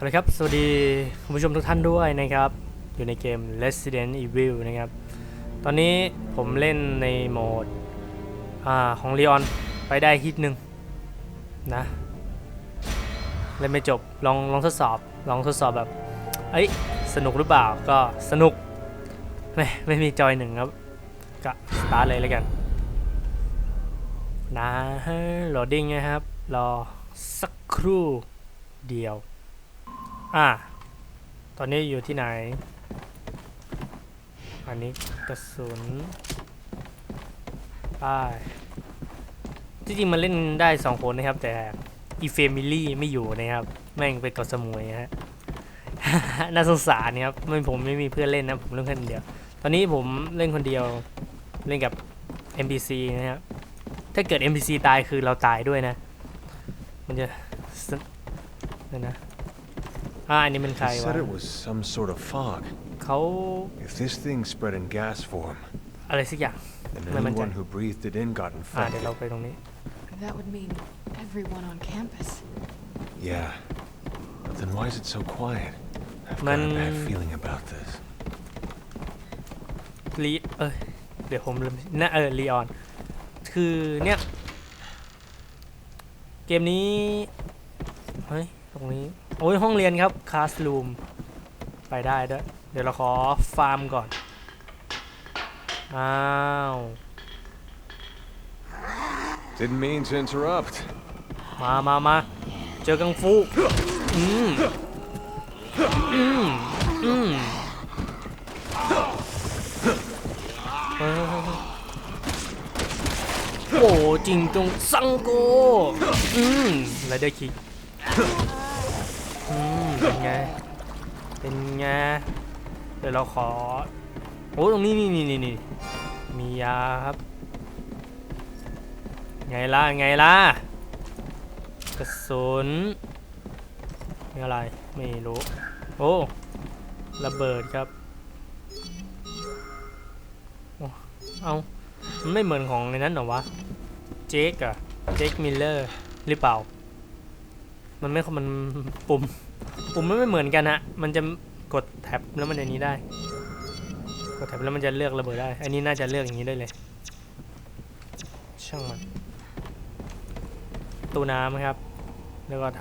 เอาละครับ สวัสดีคุณผู้ชมทุกท่านด้วยนะครับ อยู่ในเกม Resident Evil นะครับ ตอนนี้ผมเล่นในโหมดอของ Leon ไปได้ฮิตหนึ่งนะ เล่นไม่จบ ลองลองทดสอบ ลองทดสอบแบบ เอ้ย สนุกหรือเปล่า ก็สนุก ไม่ไม่มีจอยหนึ่งครับ ก็สตาร์ทเลยแล้วกัน นะโหลดดิ้งนะครับ รอสักครู่เดียว อะตอนนี้อยู่ที่ไหน อันนี้กระสุนป้ายที่จริงมันเล่นได้สองคนนะครับ แต่อีเฟมิลี่ไม่อยู่นะครับ แม่งไปเกาะสมุยฮะ น่าสงสารนะครับไม่ผมไม่มีเพื่อนเล่นนะ ผมเล่นคนเดียว ตอนนี้ผมเล่นคนเดียวเล่นกับ NPC นะครับ ถ้าเกิด NPC ตายคือเราตายด้วยนะ มันจะสนั่นนะ อ่าอันนี้เป็นใคร He วะ said it was some sort of fog. เขา If this thing spread in gas form, อะไรสักอย่าง then Let me anyone check. who breathed it in got อ่าเดี๋ยว infected. เราไปตรงนี้ That would mean everyone on campus. Yeah. But then why is it so quiet? I've got a bad Man- feeling about this. ลีเออเดี๋ยวผมลืมนะเออลีออน คือเนี่ย เกมนี้ เฮ้ย ตรงนี้ โอ้ยห้องเรียนครับคลาส o ูมไปได้ด้วย เดี๋ยวเราขอฟาร์มก่อน อ้าว Didn't mean to interrupt. มามามาเจอกังฟู อืม อืม อืมเฮ้ยโอ้จริงจงสังโก อืมไรได้คิกอืม เป็นไง เป็นไง เดี๋ยวเราขอ โอ้ตรงนี้นี่นี่นี่มียาครับ ไงล่ะ ไงล่ะ กระสุนมีอะไร ไม่รู้ โอ้ระเบิดครับโอ้เอามันไม่เหมือนของในนั้นหรอวะ เจคอะเจคมิลเลอร์หรือเปล่า มันไม่มันปุ่ม ปุ่มมันไม่เหมือนกันฮะ มันจะกดแท็บแล้วมันอย่างนี้ได้ กดแท็บแล้วมันจะเลือกระเบิดได้ อันนี้น่าจะเลือกอย่างนี้ได้เลย ช่างมัน ตู้น้ำครับ แล้วก็ท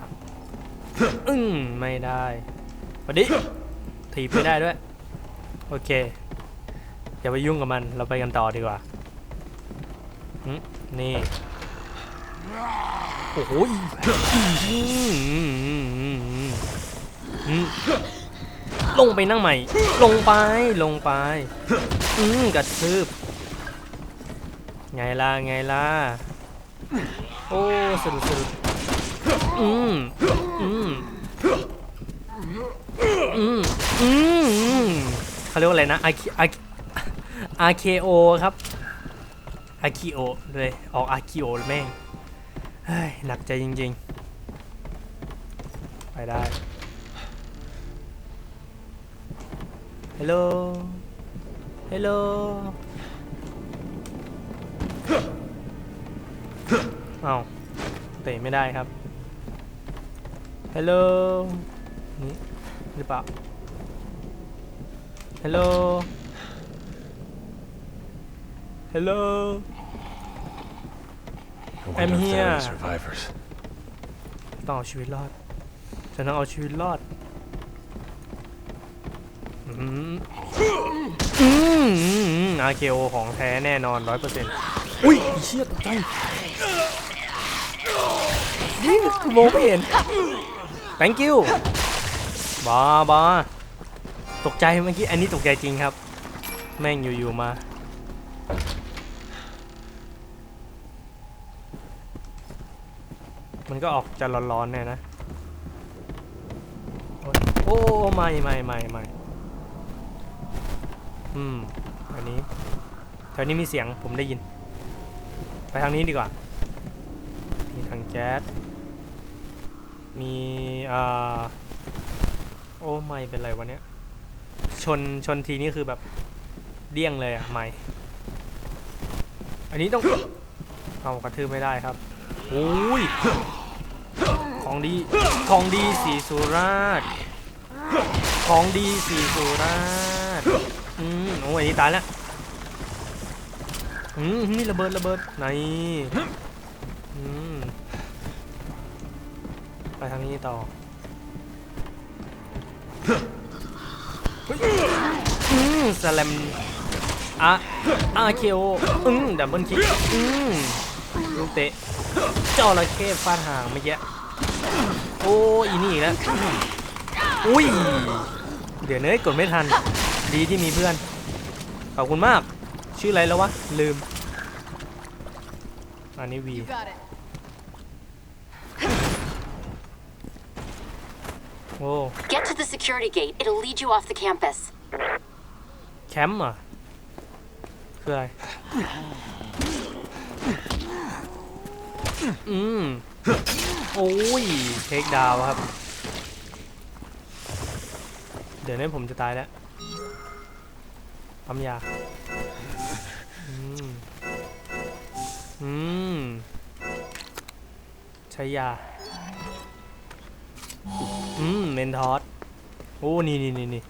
ำอึ้งไม่ได้พอดีถีบไม่ได้ด้วย โอเค อย่าไปยุ่งกับมัน เราไปกันต่อดีกว่า นี่ โอ้โห ลงไปนั่งใหม่ ลงไป ลงไป อืมกระทืบ ไงล่ะ ไงล่ะ โอ้สะดุดสะดุดอืม อืม อืม อืมเขาเรียกว่าอะไรนะ อาคิอาอาเคโอครับ อาคิโอเลย ออกอาคิโอแม่งเฮ้ยหนักใจจริงๆ ไปได้ ฮัลโหล ฮัลโหล เอาเตะไม่ได้ครับ ฮัลโหล นี่หรือเปล่า ฮัลโหล ฮัลโหล I I'm wonder if there are here. any survivors. ต้องเอาชีวิตรอดฉันต้องเอาชีวิตรอด อืมอืมอาเคโอของแท้แน่นอนร้อยเปอร์เซ็นต์อุ้ยเชี่ยตกใจนี่คือมองไม่เห็น thank you บาบาตกใจเมื่อกี้ อันนี้ตกใจจริงครับ แม่งอยู่ๆมา มันก็ออกจะร้อนๆเนี่ยนะ โอ้ไม่ไม่ไม่ไม่ อืมอันนี้แถวนี้มีเสียงผมได้ยิน ไปทางนี้ดีกว่า มีทางแก๊สมีอ่าโอ้ไม่เป็นไรวะเนี้ยชนชนทีนี้คือแบบเดี้ยงเลยอะไม่อันนี้ต้องเอากระทืบไม่ได้ครับโอ้ยของดีของดีสีสุราษของดีสีสุราษ โอ้ยนนี้ตายแล้วอืมนี่ระเบิดระเบิดไหนอืมไปทางนี้ต่อเฮ้ยอืมสแลมอะอาเคโออืมดับเบิลคิกอืมลูกเตะจระเข้ฟาดหางเมื่อกี้โอ้อีนี่อีกแล้วอุ้ยเดี๋ยวเนยกดไม่ทัน ดีที่มีเพื่อน ขอบคุณมาก ชื่ออะไรแล้ววะ ลืม อันนี้วี You got it. โอ้ Get to the security gate. It'll lead you off the campus. แคมป์อะคืออะไร อืม โอ้ย เทคดาวครับ เดี๋ยวนี้ผมจะตายแล้ว ปั๊มยา อืม อืม ใช้ยา อืมเมนทอสโอ้ นี่นี่นี่นี่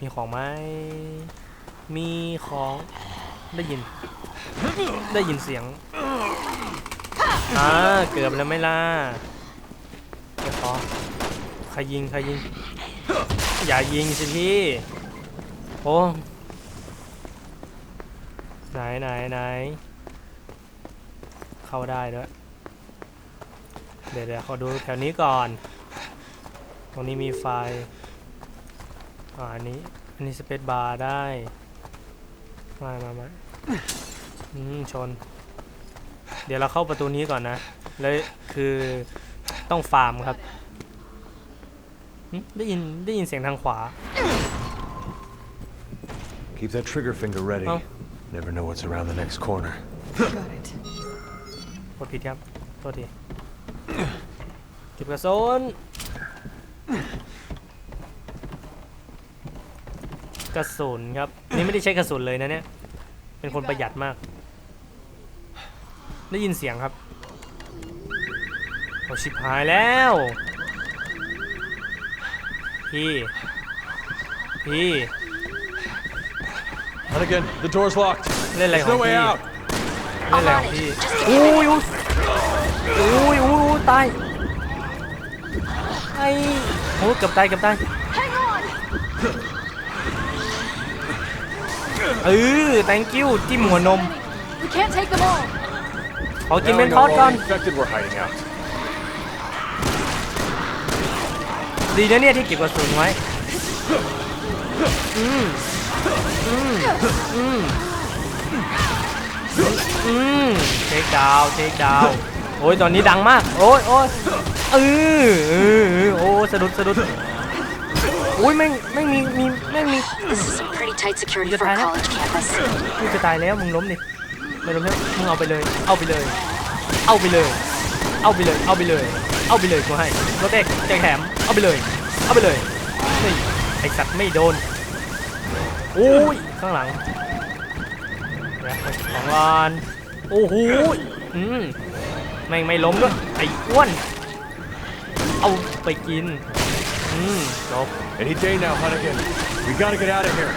มีของไหม มีของ ได้ยิน ได้ยินเสียง อ่า เกือบแล้วไม่ล่ะเดี๋ยวขอใครยิง ใครยิง อย่ายิงสิพี่ โอ้ไหนไหนไหนเข้าได้ด้วย เดี๋ยวเดี๋ยวขอดูแถวนี้ก่อน ตรงนี้มีไฟอ่าอันนี้ อันนี้สเปซบาร์ได้มามามาอืมชน เดี๋ยวเราเข้าประตูนี้ก่อนนะแล้วคือต้องฟาร์มครับหึได้ยินได้ยินเสียงทางขวา Keep that trigger finger ready. Oh. Never know what's around the next corner. Got it. กดผิดครับโทษทีเก็บกระสุนกระสุนครับ นี่ไม่ได้ใช้กระสุนเลยนะเนี่ย เป็นคนประหยัดมาก ได้ยินเสียงครับโอชิบหายแล้ว พี่ พี่ Not again. The door's locked. เล่นอะไรของ No way พี่ out. เล่นอะไรของพี่อุ้ยอุ้ยอุ้ยอุ้ยตายไอ้โอ้เกือบตายเกือบตายเออ thank you จิ้มหัวนม We can't take them all. ขอกิน Now เป็ we น know ทอด all ก่อน the infected were hiding out. ดีนะเนี่ยที่เก็บกระสุนไว้อืม อืมอืมอืมเทคดาวเทคดาวโอ้ยตอนนี้ดังมาก โอ้ยโอ้ยเออเออเออโอ้สะดุดสะดุดโอ้ยแม่งแม่งมีมีแม่งมี This is some pretty tight security You're for a tired? college campus. กูจะตายแล้วมึงล้มดิไม่ล้มแล้วมึงเอาไปเลย เอาไปเลย เอาไปเลย เอาไปเลย เอาไปเลย เอาไปเลยกูให้รถเด็กแจกแถมเอาไปเลย เอาไปเลยนี่ไอสัตว์ไม่โดนโอ้ยข้างหลังเดี๋ยวของวานโอ้โหอืมแม่งไม่ล้มด้วยไอ้อ้วน เอาไปกิน อืมจบ Any day now, Hunnigan. We gotta get out of here.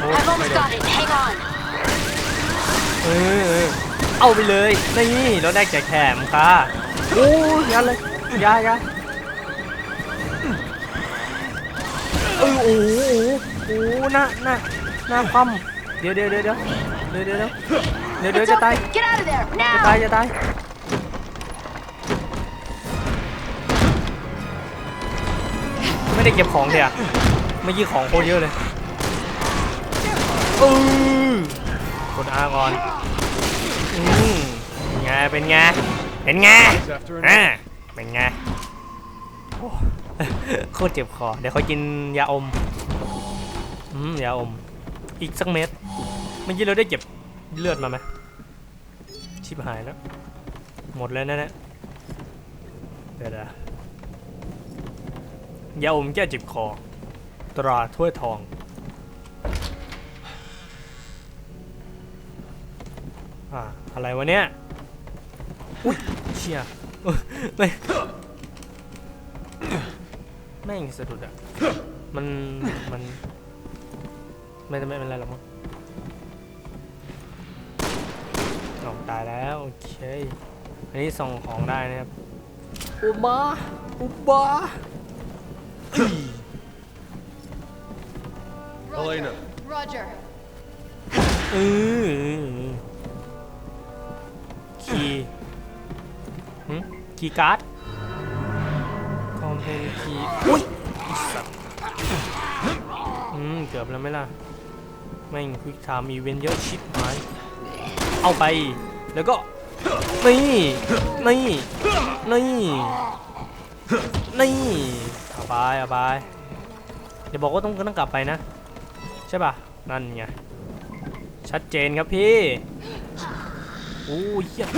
โอ้ย I've almost got it. Hang on. เออเออเอาไปเลยนี่รถแรกแจกแถมค่ะโอ้ยยันเลยยายาเออโอ้โหโอ้หน้าหน้าหน้าคว่ำเดี๋ยวเดี๋ยวเดี๋ยวเดี๋ยวเดี๋ยวเดี๋ยวเดี๋ยวเดี๋ยวเดียวจะตายจะตายจะตายไม่ได้เก็บของเลยอะเมื่อกี้ของโคตรเยอะเลยอือกดอาก่อนอืมเป็นไงเป็นไงเป็นไงอ่าเป็นไงโคตรเจ็บคอ เดี๋ยวเขากินยาอม ยาอม อีกสักเม็ดเมื่อกี้เราได้เก็บเลือดมาไหมชิบหายแล้ว หมดแล้วนะเนี่ยเดี๋ยวนะยาอมแก้จ็บคอ ตราถ้วยทอง อ่า อะไรวะเนี่ย อุ้ยเชี่ยเอ้ยไม่แม่งสะดุดอะมัน มัน ไม่ไม่เป็นไรหรอกมั้งออกตายแล้วโอเค อันนี้ส่งของได้นะครับ อุบาอุบา Elena. Roger. เออคีย์หึคีย์การ์ดคอมเพนคีย์อุ้ยไอ้สัตว์อืม เกือบแล้วไหมล่ะ แม่งควิกไทม์อีเวนต์เยอะชิบหายเอาไป แล้วก็นี่นี่นี่นี่เอาไปเอาไปเดี๋ยวบอกว่าต้องต้องกลับไปนะ ใช่ป่ะ นั่นไง ชัดเจนครับพี่โอ้ยเหี้ยม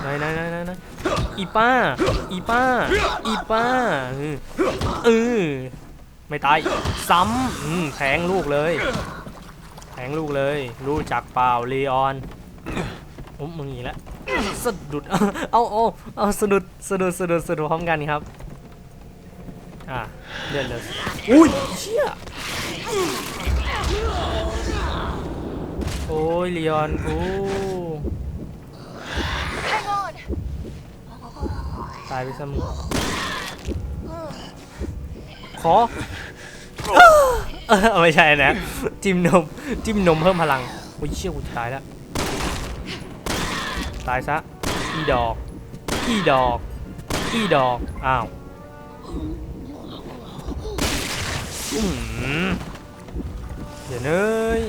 ไหนไหนไหนไหนอีป้า อีป้า อีป้า เออ ไม่ตาย ซ้ำอืมแทงลูกเลยแทงลูกเลย รู้จักเปล่าลีออนโอ้มึงอีกแล้วสะดุด เอาเอาเอาสะดุดสะดุดสะดุดสะดุดพร้อมกันครับ อะเลื่อนเลยอุ้ยเชี่ยโอ้ยลีออนกู Hang on. ตายไปซะมึง ขอเออไม่ใช่นะ จิ้มนม จิ้มนมเพิ่มพลัง โอ้ยเชี่ยกูจะตายแล้ว ตายซะอีดอกอีดอกอีดอก อ้าวเดี๋ยวเนย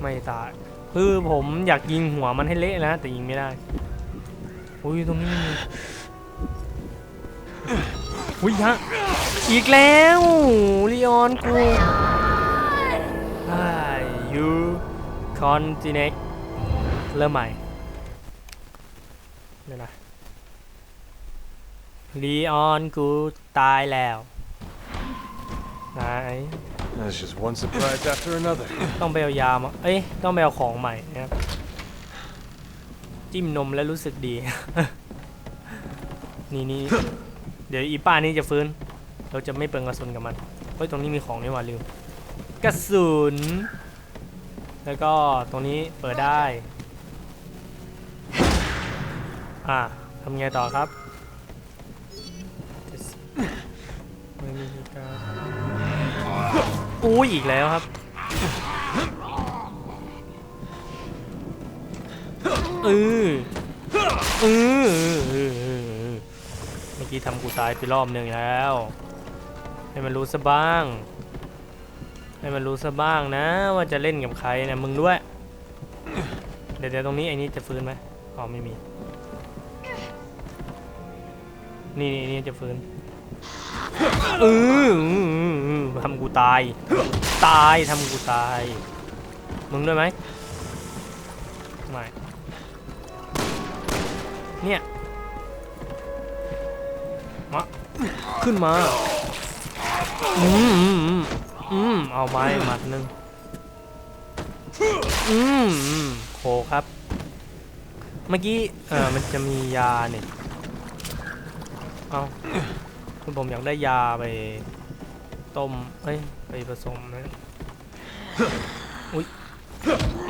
ไม่ตาย คือผมอยากยิงหัวมันให้เละนะ แต่ยิงไม่ได้ อุ้ยตรงนี้ อุ้ยฮะอีกแล้วลีออนกูไอ้ยูคอนติเน็กเริ่มใหม่เดี๋ยวนะลีออนกูตายแล้วไหน That's just one surprise after another. ต้องไปเอายามาเอ้ย ต้องไปเอาของใหม่นะครับ จิ้มนมแล้วรู้สึกดี นี่นี่ เดี๋ยวอีป้านี่จะฟื้น เราจะไม่เปลืองกระสุนกับมัน เฮ้ยตรงนี้มีของนี่หว่าลืม กระสุน แล้วก็ตรงนี้เปิดได้ อ่าทำไงต่อครับไม่มีการอุ้ยอีกแล้วครับเออเออ กี้ทำกูตายไปรอบหนึ่งแล้ว ให้มันรู้ซะบ้าง ให้มันรู้ซะบ้างนะ ว่าจะเล่นกับใครนะมึงด้วย เดี๋ยวเดี๋ยวตรงนี้ไอ้นี้จะฟื้นไหมอ๋อไม่มี นี่นี่นี่จะฟื้นเออเออเออเออทำกูตาย ตายทำกูตาย มึงด้วยไหมไม่เนี่ย ขึ้นมา อืมอืมอืมเอาไม้หมัดหนึ่งอืมอืมโคครับ เมื่อกี้ เออมันจะมียาเนี่ยเอาคุณผมอยากได้ยาไปต้มเอ้ย ไปผสมนะอุ้ย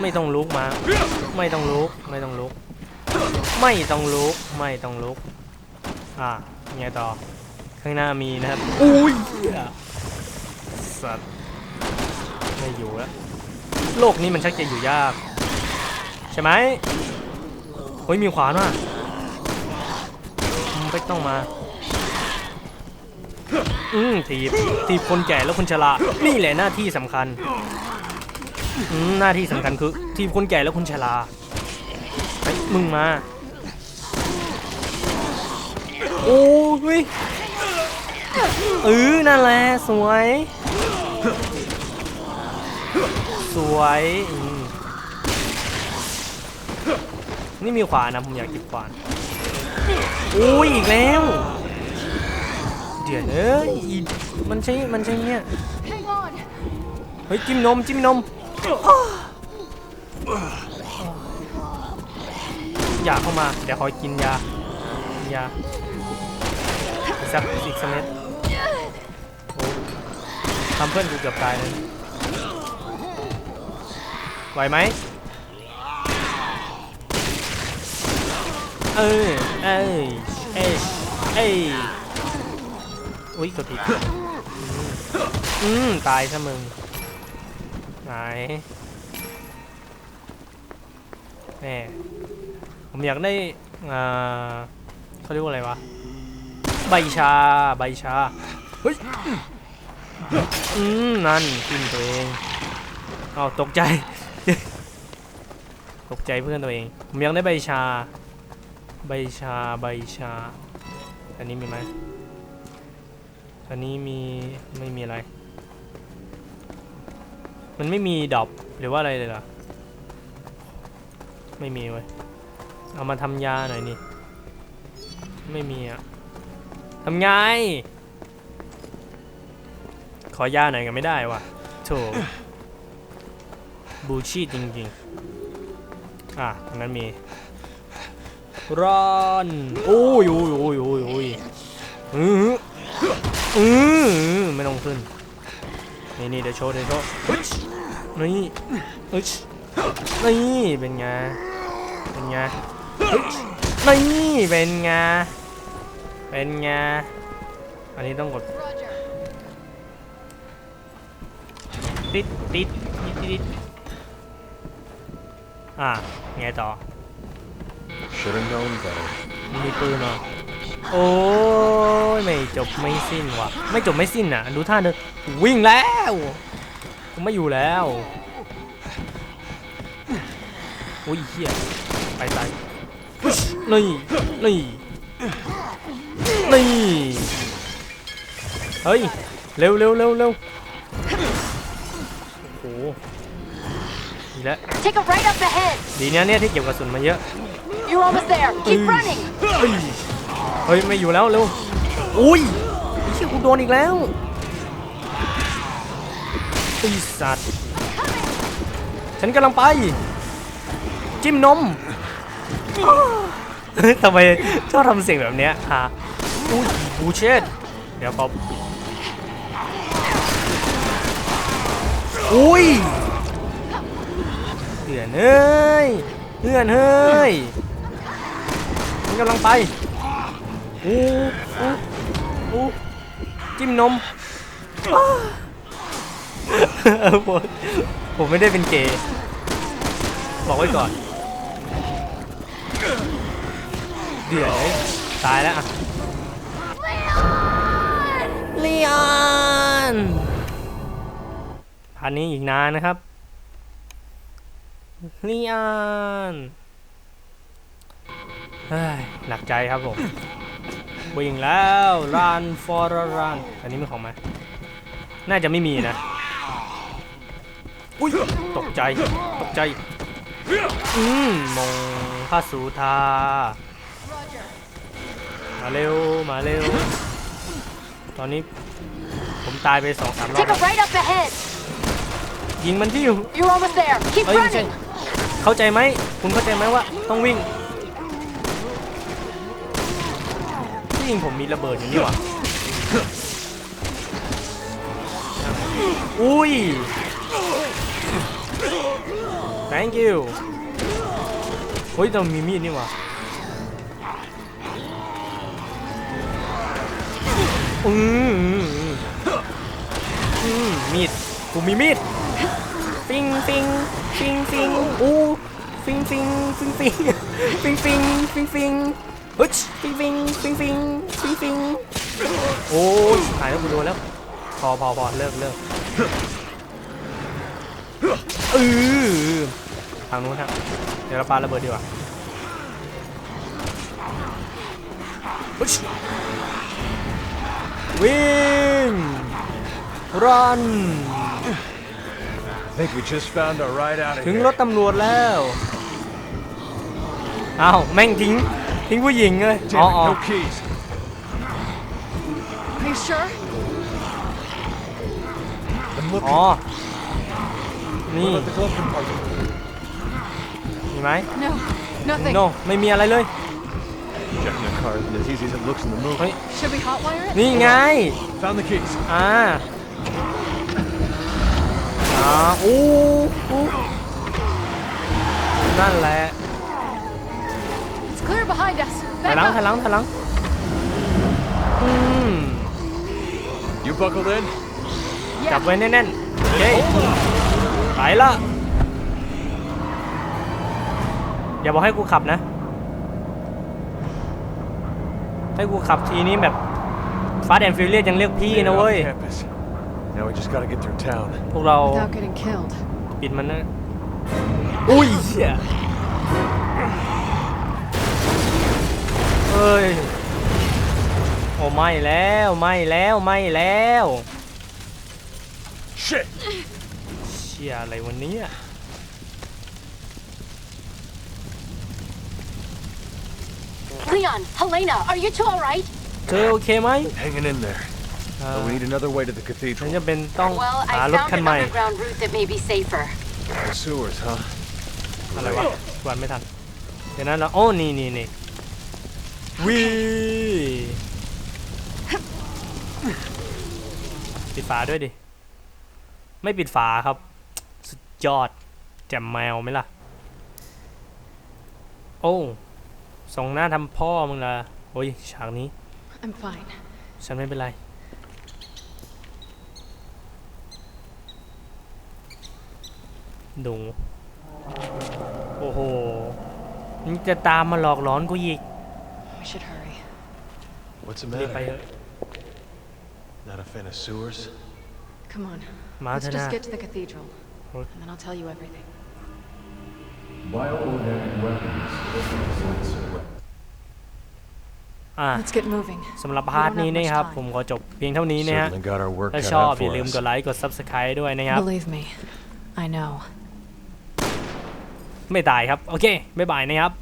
ไม่ต้องลุกมา ไม่ต้องลุก ไม่ต้องลุก ไม่ต้องลุก ไม่ต้องลุก อะไงต่อ ข้างหน้ามีนะครับอุ้ยเหี้ยสัตว์ไม่อยู่แล้วโลกนี้มันชักจะอยู่ยาก ใช่ไหมเฮ้ยมีขวานว่ะมึงไม่ต้องมาอืมทีบทีบคนแก่แล้วคนชรานี่แหละหน้าที่สำคัญอืมหน้าที่สำคัญคือทีบคนแก่แล้วคนชราเฮ้ยมึงมา โอ้ย เออนั่นแหละสวย สวยนี่มีขวานะผมอยากก็บขวานโอ้ยอีกแล้ว เดี๋ยวเอ้ยมันใช่มันใช่เนี่ยเฮ้ยจิ้มนมจิ้มนม อยากเข้ามาเดี๋ยวขอยกินยากินยาสักอีกสักเม็ดำเพื่อนกูเกือบตายเลยไหวไหมเออเอ้ยเอ้ยเอ้ยอุ้ยกดผิดอืมตายซะมึงไหนแม่ผมอยากได้อ่าเขาเรียกว่าอะไรวะ ใบชา ใบชา เฮ้ย อืมนั่นกินตัวเองเอาตกใจ ตกใจเพื่อนตัวเอง ผมยากได้ใบชา ใบชาใบชา อันนี้มีไหมอันนี้มีไม่มีอะไร มันไม่มีดอกหรือว่าอะไรเลยเหรอ ไม่มีเว้ย เอามาทำยาหน่อยนี่ ไม่มีอะทำไง ขอยาหน่อยกันไม่ได้วะโถบูชีจริงๆ อะตรงนั้นมีรอนโอ้ยโอ้ยโอ้ยโอ้ยโอ้ยอืออือไม่ต้องขึ้น นี่นี่เดี๋ยวโชว์เดี๋ยวโชว์นี่อึ๊ชนี่เป็นไง เป็นไงนี่เป็นไง เป็นไง อันนี้ต้องกด ติดติดติดติดอะไงต่อ Should have known better. มีปืนเหรอโอ้ยไม่จบไม่สิ้นว่ะ ไม่จบไม่สิ้นอะ ดูท่าเดินวิ่งแล้วผมไม่อยู่แล้วอุ้ยเฮียไปตายอุ๊ยนี่นี่นี่เฮ้ยเร็วเร็วเร็วเร็ว แล้ว Take a right up ahead. ดีนะเนี่ยที่เก็บกระสุนมาเยอะ You're almost there. Keep Mm. running. เฮ้ยเฮ้ยไม่อยู่แล้วเร็วอุ้ยไอ้เชี่ยกูโดนอีกแล้วไอ้สัตว์ ฉันกำลังไป จิ้มนม ทำไมชอบทำเสียงแบบเนี้ยฮะอุ้ยบูเชตเดี๋ยวขออุ้ยเหื อนเฮ้ยเหือนเฮ้ยมันกำลังไปอู้อู้อู้จิ้มนมอ้าผมผมไม่ได้เป็นเกย์บอกไว้ก่อนเดี๋ยวตายแล้วอะเลียนพันนี้อีกนานนะครับ เลียนเฮ้ยหนักใจครับผมวิ่งแล้ว run for a run อันนี้มีของไหมน่าจะไม่มีนะ อุ้ย ตกใจ ตกใจ อืมมงพาสูทา มาเร็ว มาเร็ว ตอนนี้ผมตายไปสองสามรอบ Take แล้ a ว right up ahead. ยิงมันที่ You're almost there. Keep เอ้ยไม่ใช่ running. เข้าใจไหมคุณเข้าใจไหมว่าต้องวิ่งที่จริงผมมีระเบิดอยู่นี่หว่าอุ้ย thank you เฮ้ยแต่มีมีดนี่หว่าอืมอืมอืมอืมมีด กูมีมีดฟิงฟิง ฟิงฟิงอู้ฟิงฟิงฟิงฟิงฟิงฟิงฟิงฟิงฮึชฟิงฟิงฟิงฟิงฟิงฟิงโอ้ยหายแล้วกูโดนแล้วพอพอพอเลิกเลิกเออทางนู้นครับเดี๋ยวเราปาระเบิดดีกว่าฮึชวิ่ง run I think we just found our ride out of ถึง here. รถตำรวจแล้วอ้าวแม่งทิ้งทิ้งผู้หญิงเลยอ๋อ Damn อ๋อ it, no keys. Are you sure? I'm looking. อ๋อ นี่ What about the glove compartment? มีไหม No. Nothing. โนไม่มีอะไรเลย Checking the car isn't as easy as it looks in the movie. Should we hotwire it? นี่ไง Found the keys. อ่า อ่าอู้อู้นั่นแหละ It's clear behind us. ถอย Back หลัง up. ถอยหลังถอยหลังอืม You buckled in? จับไว้แน่นๆโอเคไปละอย่าบอกให้กูขับนะ ให้กูขับทีนี้แบบฟาสแอนด์ฟิลเลียยังเรียกพี่ Made it นะ off เว้ย campus. Now we just gotta get through town. พวกเรา Without getting killed. ปิดมันนะ อุ้ยเหี้ยเอ้ย โอ้ไม่แล้วไม่แล้วไม่แล้ว Shit! เชี่ยอะไรวันนี้ Leon, Helena, are you two alright? เธอโอเคไหม Hanging in there. เอ่อ But we need another way to the ฉัน cathedral. จะเป็นต้อง Well, หา I รถ found คัน an ใหม่ underground route that may be safer. The sewers, huh? อะไรวะวันไม่ทันเดี๋ยวนั้นเราโอ้นี่นี่นี่วีปิดฝาด้วยดิ ไม่ปิดฝาครับ สุดยอด แจ่มแมวไหมล่ะ โอ้ส่งหน้าทำพ่อมึงละโอ้ยฉากนี้ I'm fine. ฉันไม่เป็นไร ดูโอ้โหมันจะตามมาหลอกหลอนกูอีก We should hurry. What's the รีบไปเถ matter? อะ Not a fan of sewers? Come on. มา Let's เถอะ just นะ get to the cathedral. What? And then I'll tell you everything. Bioorganic weapons. อะ Let's get moving. สำหรับพาร์ทนี้นะครับ ผมขอจบเพียงเท่านี้นะฮะ Certainly got our work ถ้า cut ชอบ out อย่า for ลืม us. กดไลค์ กด Subscribe ด้วยนะครับ Believe me, I know. ไม่ตายครับ โอเค บ๊ายบายนะครับ